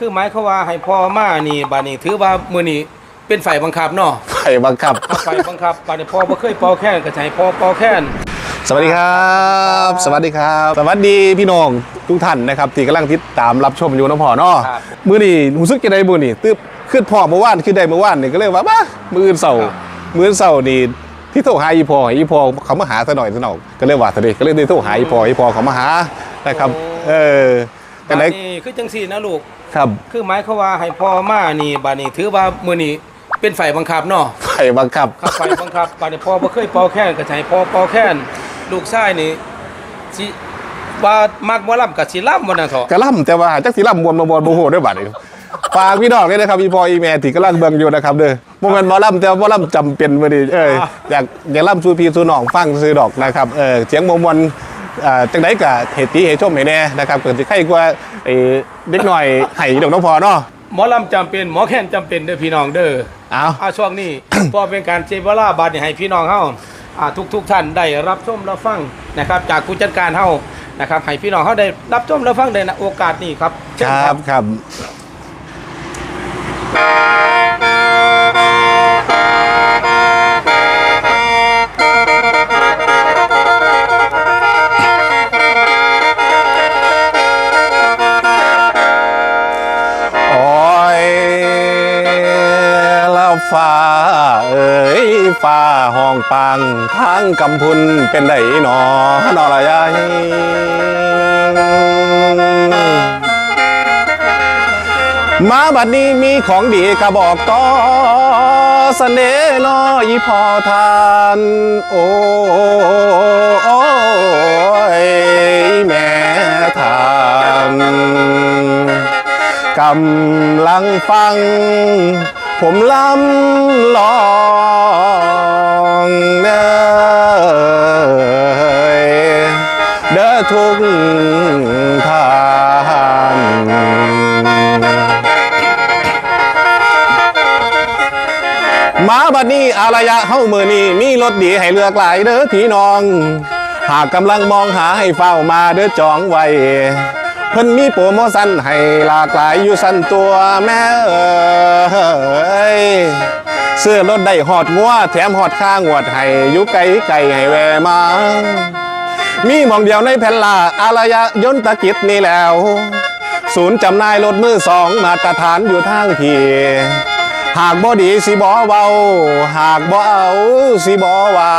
คือหมายเขามว่าให้พ่อมานี่บาดนี้ถือว่ามื้อนี้เป็นฝ่ายบังคับเนาะไข่บังคับ ฝ่ายบังคับบาดนี้พ่อบ่เคยเป่าแค้นก็จะให้พ่อเป่าแค้นสวัสดีครับ สวัสดีครับ สวัสดีพี่น้องทุกท่านนะครับที่กำลังติดตามรับชมอยู่นะพ่อเนาะครับ มือนี่รู้สึกจะได้มือนี่ตึ๊บขึ้นพ่อเมื่อวานขึ้นได้เมื่อวานนี่ก็เลยว่าบ้ามืออื่นเสาร์ครับ มืออื่นเสาร์นี่ที่โทรหาอีพออีพอเขามาหาซะหน่อยซะหน่อยก็เลยว่าซะดิก็เลยได้โทรหาอีพออีพอเขามาหานะครับ เออแต่บาไหนดนี้คือจังซี่นะลูก ครับคือหมายเขามว่าให้พ่อมานี่บาดนี้ถือว่ามื้อนี้เป็นฝ่ายบังคับเนาะไข่บังคับ ครับฝ่ายบังคับบาดนี้พ่อบ่เคยเป่าแค้นก็จะให้พ่อเป่าแค้นลูกชายนี่สิว่ามักบ่ล่ำก็สิล่ำบ่นั่นเถาะ กระล่ำแต่ว่าจักสีล่ำบวมมาบอลโมโหด้วยบัดนี้ฝากพี่น้องด้วยนะครับพี่พออีแม่ที่กำลังเบิ่งอยู่นะครับเด้อโมเมนต์บอลล่ำแต่ว่าบอลล่ำจำเป็นมาดิเอออยากอยากล่ำซูพีซูน้องฟังซื้อดอกนะครับเออเสียงมวลมวลอ่า จังไดกะเหตุตีเหตุชมให้แน่นะครับเกิดสิใครกว่าไอ้เด็กหน่อยไห้ดอกน้องพอเนาะหมอลำจำเป็นหมอแค้นจำเป็นเด้อพี่น้องเด้อเอาอาช่วงนี้พอเป็นการเจเวลาบาดนี้ให้พี่น้องเฮาอ่าทุกทุกๆท่านได้รับชมรับฟังนะครับ จากผู้จัดการเฮานะครับให้พี่น้องเฮาได้รับชมรับฟังในโอกาสนี้ครับเชิคญรับครับ ยฟ้าห้องปังทางกำพุนเป็นไดหนอนอละยายมาบัดนี้มีของดีกระบอกต่อเสน่ห์น้อยพอทานโอ้โอ้ยแม่ทานกำลังฟัง ผมลำลอ งเด้อเด้อทุกท่านมาบัดนี้อารยะเฮ้ามือนี้มีรถดีให้เลือกหลายเด้อพี่น้อง หากกำลังมองหาให้เฝ้ามาเด้อจองไว้เพิ่นมีโปรโมชั่นให้หลากหลายอยู่สั่นตัวแม่เอ้ย เสื้อรถได้หอดงัวแถมหอดข้างวดให้ยู่ไกลไก่ให้แวมา มีมองเดียวในแผ่นลาอารยะยนตกิจนี่แล้ว ศูนย์จำนายรถมือสองมาตรฐานอยู่ทางพี่หากบ่ดีสิบ่เว้าหากบ่เอาสิบ่ว่า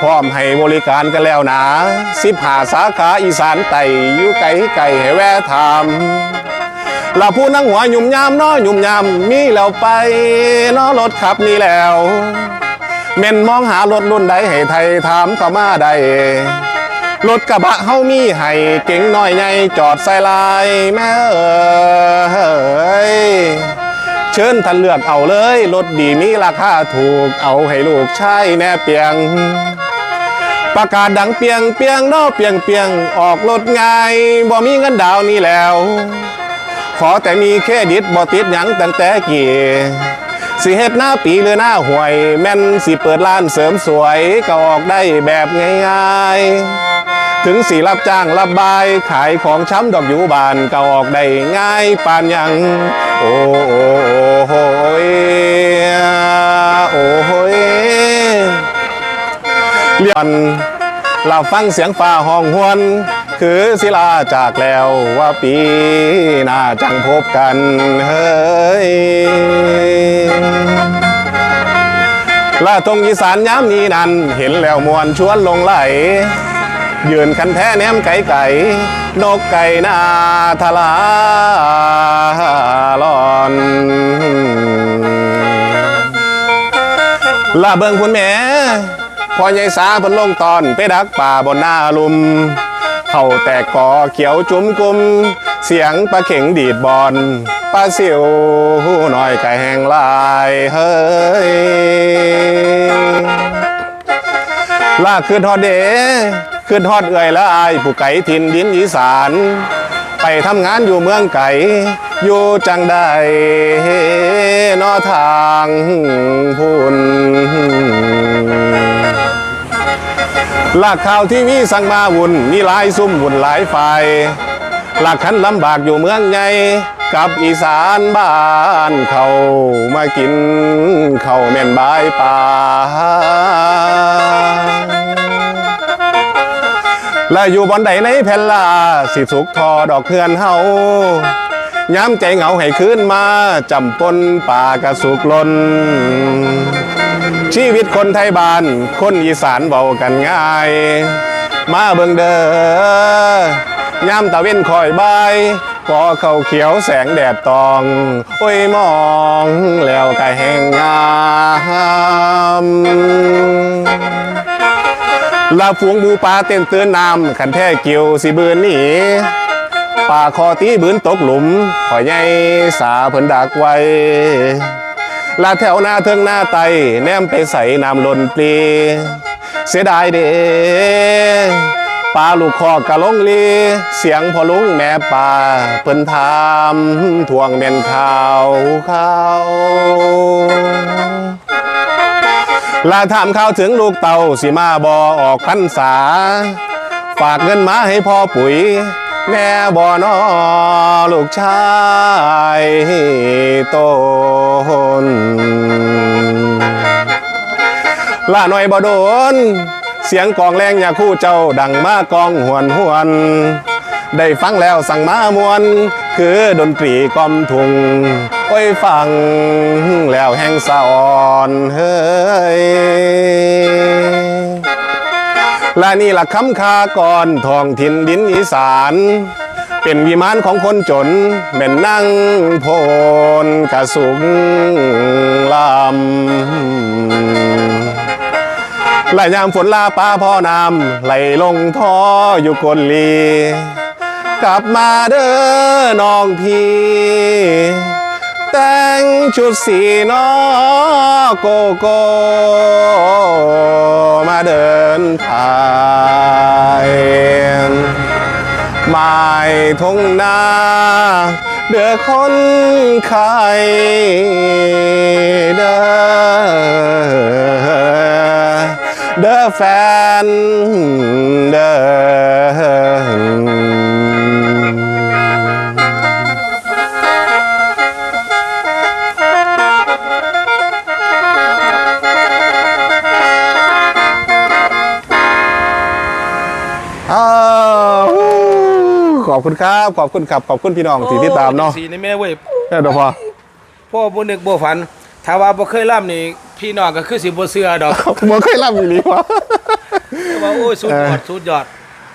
พร้อมให้บริการกันแล้วนะสิบหาสาขาอีสานไต่อยู่ไกลไก่ให้แวะถาม ลาผู้นั่งหัวหยุ่มยามน้อหยุ่มยามมีแล้วไปน้อรถขับนี่แล้วเม่นมองหารถรุ่นใดให้ไทยถามเข้ามาได้รถกระบะเฮามีให้เก่งน้อยใหญ่จอดใส่ลายแม่เอ้ยเชิญท่านเลือกเอาเลยรถดีมีราคาถูกเอาให้ลูกชายแน่เปียง ประกาศดังเปียงเปียงนอเปียงเปียงออกรถง่ายบ่มีเงินดาวนี่แล้ว ขอแต่มีเครดิตบ่ติดหยังตั้งแต่กี่สิเฮ็ดหน้าปีหรือหน้าหวย แม่นสิเปิดร้านเสริมสวยก็ออกได้แบบง่ายๆ ถึงสีรับจ้างรับบาย ขายของช้ำดอกอยู่บานก็ออกได้ง่ายปานยัง โอ้โอ้โอ้หยโอ้โหยเรียนเราฟังเสียงฟ้าห้องหวน คือศิลาจากแล้วว่าปีหน้าจังพบกันเฮ้ยลาตรงอีสานย้ำนี้นั้น เห็นแล้วมวนชวนลงไหล ยืนคันแท้แนมไก่ไก่นกไก่นาทลาลอนลาเบิงคุณแม่พอใหญ่สาเพิ่นลงตอนไปดักป่าบนหน้าลุม เข้าแตกกอเขียวจุ้มกุม เสียงปลาเข็งดีดบอลปลาสิวหูน่อยไก่แห้งลายเฮ้ยลากขึ้นฮอดเดขึ้นฮอดเอื่อยละอายผู้ไก่ถิ่นดินอีสาน ไปทำงานอยู่เมืองไก่อยู่จังใดนอทางพุ่น หลากข่าวที่วีสั่งมาวุ่นมีหลายซุ่มวุ่นหลายฝ่ายหลักขันลำบากอยู่เมืองไงกับอีสานบ้านเขามากินเขาแม่นบายป่าและอยู่บอนใดในแผ่นลาสิสุกทอดอกเพื่อนเฮาย้ำใจเหงาให้คืนมาจำปนป่ากระสุกลน ชีวิตคนไทยบ้าน คนอีสานเบากันง่าย มาเบิ่งเด้อยามตะเว้นคอยบายพอเขาเขียวแสงแดดตอง โอ้ยมองแล้วก็แห้งงามลาฝูงหมูป่าเต้นเตือนน้ำขันแท้เกี่ยวสิบืนหนีป่าคอตีบืนตกหลุมหอยใหญ่สาเพิ่นดักไว้ ลาแถวหน้าเทิงหน้าไต แนมไปใส่น้ำลนปลี เสียดายเด้ปลาลูกคอกะลงลี เสียงพอลุงแม่ป่าเพิ่นถามทวงแม่นข่าวข่าวลาถามข่าวถึงลูกเต่าสิมาบอออกพรรษา ฝากเงินมาให้พ่อปุ๋ย แม่บ่อนอลูกชายต้นลาหน่อยบ่โดน เสียงกองแรงอย่าคู่เจ้าดังมากองหวนหวน ได้ฟังแล้วสั่งมามวน คือดนตรีกล่อมทุงโอ้ยฟังแล้วแห่งสะอ่อนเฮ้ย และนี่ละคำคาก่อนทองถิ่นดินอีสาน เป็นวิมานของคนจนแม่นนั่งโพนกระสุงลำและยามฝนลาป้าพ่อนำไหลลงท่ออยู่กลลี กลับมาเด้อน้องพี่ แต่งชุดสีนอโกโกมาเดินทายไม้ทงนาเดือคนไข่เด้อเด้อแฟนเด้อ คุณครับ ขอบคุณครับ ขอบคุณพี่น้องที่ติดตามเนาะสีนี่แม่เว้ยเออเดี๋ยวพอพ่อบ่นึกบ่ฝันถ้าว่าบ่เคยล่ำนี่พี่น้องก็คือสิบ่เชื่อดอกบ่เคยรับอยู่นี่วะแต่ว่าโอ้ยสุดยอดสุดยอด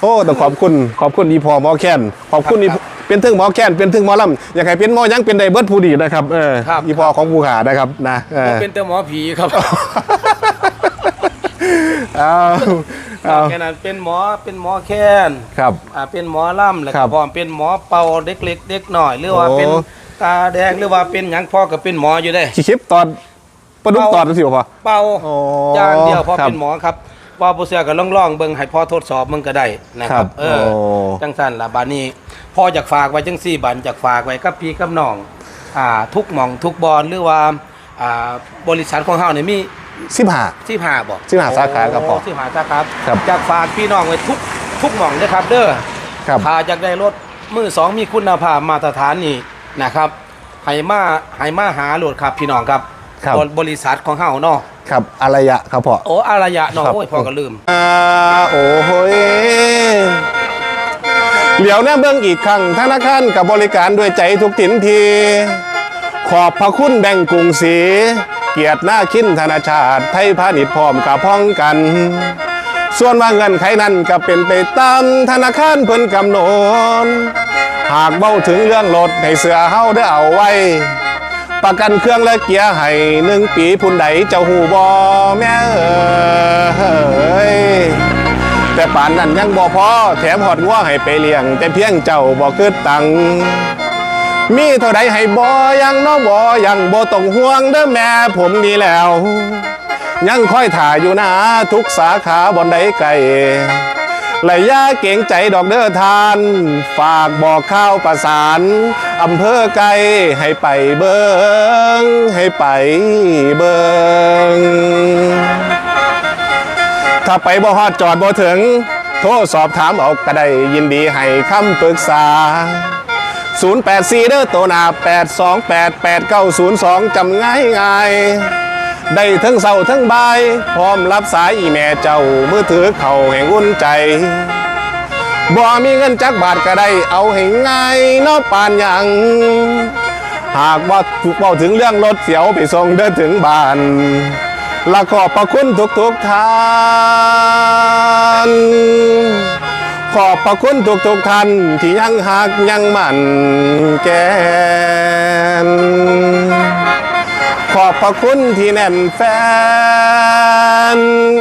โอ้ต้องขอบคุณขอบคุณอีพอหมอแคนขอบคุณอีครับเป็นถึงหมอแคนเป็นถึงหมอลำอยากให้เป็นหมอยังเป็นไดเบิร์ดผู้ดีนะครับเออครับอีพอของผู้หานะครับนะเอบ่อเป็นแต่หมอผีครับ เอาเอาแค่นั้นเป็นหมอเป็นหมอแคนครับ อ่าเป็นหมอล่ำแล้วครัก็บพร้อมเป็นหมอเป่าเด็กเล็กเด็กน้อย หรือว่าโอ้ เป็นตาแดงหรือว่าเป็นหยังพ่อก็เป็นหมออยู่ได้ขี้คลิปตอนประดุกเอาตอนสิวพอ เป่าโอ้อย่างเดียวพอครับเป็นหมอครับว่าบ่เชื่อก็ลองๆเบิ่งให้พ่อทดสอบมึงก็ได้นะคครัรับบเออโอ้ จังซั่นล่ะบัดนี้พ่ออยากฝากไว้จังซี่บัดอยากฝากไว้กับพี่กับน้องอ่าทุกหม่องทุกบอนหรือว่าอ่าบริษัทของเฮานี่มี สิบห้าที่ผ่าบอกที่ผ่าสาขาครับพ่อที่ผ่าสาขาครับอยากฝากพี่น้องไว้ทุกทุกหม่องนะครับ เด้อครับถ้าอยากได้รถมือสองมีคุณภาพมาตรฐานนี่นะครับให้มาให้มาหาโหลดครับพี่น้องครับครับบริษัทของเฮาเนาะครับอารยะครับพ่อโอ้อารยะเนาะครับโอ้ยพ่อก็ลืมอ่าโอ้โหยเหลียวหน้าเบื้องอีกครั้งธนาคารกับบริการด้วยใจทุกถิ่นที ขอบพระคุณแบ่งกรุงศรี เกียรติหน้าคินธนาชาติ ไทยพาณิชย์พร้อมกับพ้องกัน ส่วนว่าเงินไขนั้นก็เป็นไปตามธนาคารเพิ่นกำหนดหากเบ้าถึงเรื่องรถให้เสือเฮาได้เอาไว้ ประกันเครื่องและเกียร์ให้หนึ่งปีพุ่นใดเจ้าหูบอแม่เอ้ยแต่ป่านนั้นยังบ่พอแถมหอดงัวให้ไปเลี้ยง แต่เพียงเจ้าบ่คืดตัง มีเท่าใดให้บ่ยังเนาะบ่ยังบ่ต้องห่วงเด้อแม่ผมนี่แล้ว ยังค่อยถ่ายอยู่นะทุกสาขาบนใดไกลและย่าเก่งใจดอกเด้อทาน ฝากบอกข้าวประสานอำเภอไกลให้ไปเบิงให้ไปเบิงถ้าไปบ่ฮอดจอดบ่ถึง โทรสอบถามเอาก็ได้ยินดีให้คำปรึกษา 084เด้อโตหนา828 8902จำง่ายง่ายได้ทั้งเศร้าทั้งบาย พร้อมรับสายอีแม่เจ้ามือถือเข่าแห่งอุ่นใจบ่มีเงินจักบาทก็ได้เอาให้ง่ายนอปานหยัง หากว่าถูกเบาถึงเรื่องรถเสียวไปส่งเดินถึงบ้านละขอบพระคุณทุกทุกๆท่าน ขอบพระคุณทุกทุกๆท่านที่ยังหักยังมั่นแกน ขอบพระคุณที่แน่นแฟน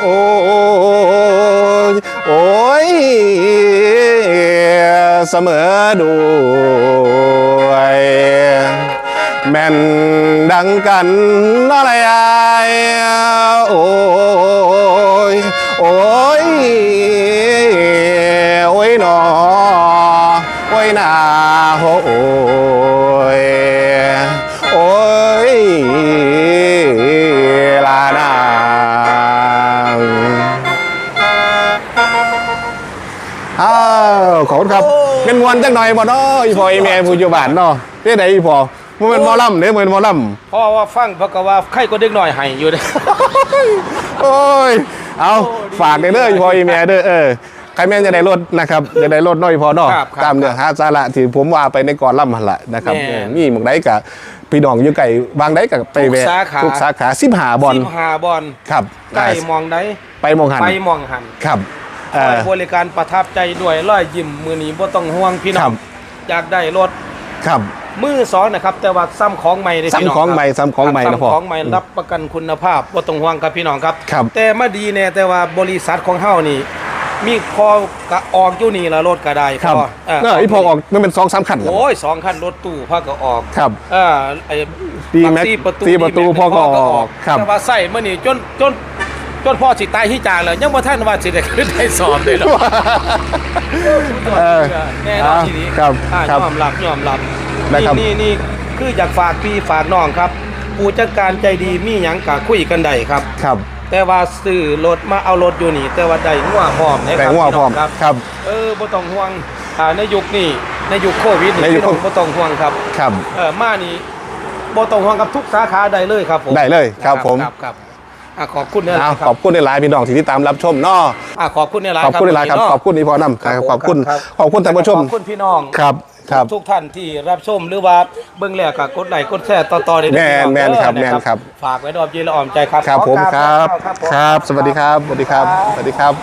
โอ้ยโอ้ยเสมอด้วย แม่นดังกันอะไรอายโอ้ยโอ้ย นาโอ้ยโอ้ยลานางอ้าวขอบคุณครับเป็นมวนจังหน่อยบ่เนาะอีพ่ออีแม่ผู้อยู่บ้านเนาะเฮ็ดไดอีพ่อมันเป็นหมอลำเด้เหมือนหมอลำเพราะว่าฟังเพราะก็ว่าใครก็เด็กน้อยให้อยู่เด้โอ้ยเอาฝากเด้อเด้ออีพ่ออีแม่เด้อเออใค รแม่นจะได้รถนะครับจะได้รถน้อยพอเนาะครับครับตามเนื้อหาสาระที่ผมว่าไปในก่อนล่ำหันละนะครับแม่เออมีหมองใดกับพี่น้องอยู่ไก่บางใดกับไปแวะทุกสาขา ทุกสาขาสิบหาบอลสิบห้าบอลครับใกล้อ่ามองได้ไปมองหันไปมองหันครับเอ่อ บริการประทับใจด้วยร้อยยิ้มมือนี้บ่ต้องห่วงพี่น้ครัองบ อยากได้รถครับมือสองนะครับ แต่ว่าซ้ำของใหม่เลยพี่น้องซ้ำของใหม่ครับซ้ำของใหม่นะพ่อ ซ้ำของใหม่รับประกันคุณภาพบ่ต้องห่วงครับพี่น้องครับ ครับ แต่มาดีแน่แต่ว่าบริษัทของเฮานี่ มีพอกะออกอยู่นี่ละรถก็ได้ครับพ่อเเอออีพอออกมันเป็นสองสามขันครับโอ้ยสองคันรถตู้พ่อก็ออกครับเออไอ้ตีแม็กสี่ประตูสี่ประตู D-Max พ่อก็พ่ออกครับแต่ว่าใส่มื่อนี่จนจนจนพ่อสิตายที่จางเลยยังบ่ท่านว่าสิได้ขึ้นได้สอบเลยหรอกเออแน่นอนทีนี้ครับอ่าครับยอมรับยอมรับนะครับนี่นี่นี่คืออยากฝากพี่ฝากน้องครับผู้จัดการใจดีมีหยังกะคุยกันได้ครับครับ แต่ว่าซื้อรถมาเอารถอยู่นี่ แต่ว่าได้งัวพร้อมนะคแต่รับงัวพี่พน้ร้ออมงครับครับ เออบ่ต้องห่วงอ่าในยุคนี้ในยุคโควิดในนี่ยุคพี่น้องบ่ต้องห่วงครับครับ เออมานี่บ่ต้องห่วงกับทุกสาขาได้เลยครับผมได้เลยครับผม ครับครับอะขอบคุณนะเอาครัขอบคุณในไลน์พี่น้องที่ติดตามรับชมเนาะอะขอบคุณในไลน์ขอบคุณในไลน์ครับพี่น้งขอบคุณอีพอนำครับขอบคุณครับขอบคุณท่านผู้ชม ขอบคุณพี่น้อง ครับ ครับทุกท่านที่รับชมหรือว่าเบื้องแรกก็กดไลค์กดแชร์ต่อๆได้เลยแม่นพี่องแม่นครับเด้อแม่นครับ ฝากไว้ดอกยีละอ่อมใจครับครับขอผมกาครับผมครับ สวัสดีครับ สวัสดีครับ สวัสดีครับ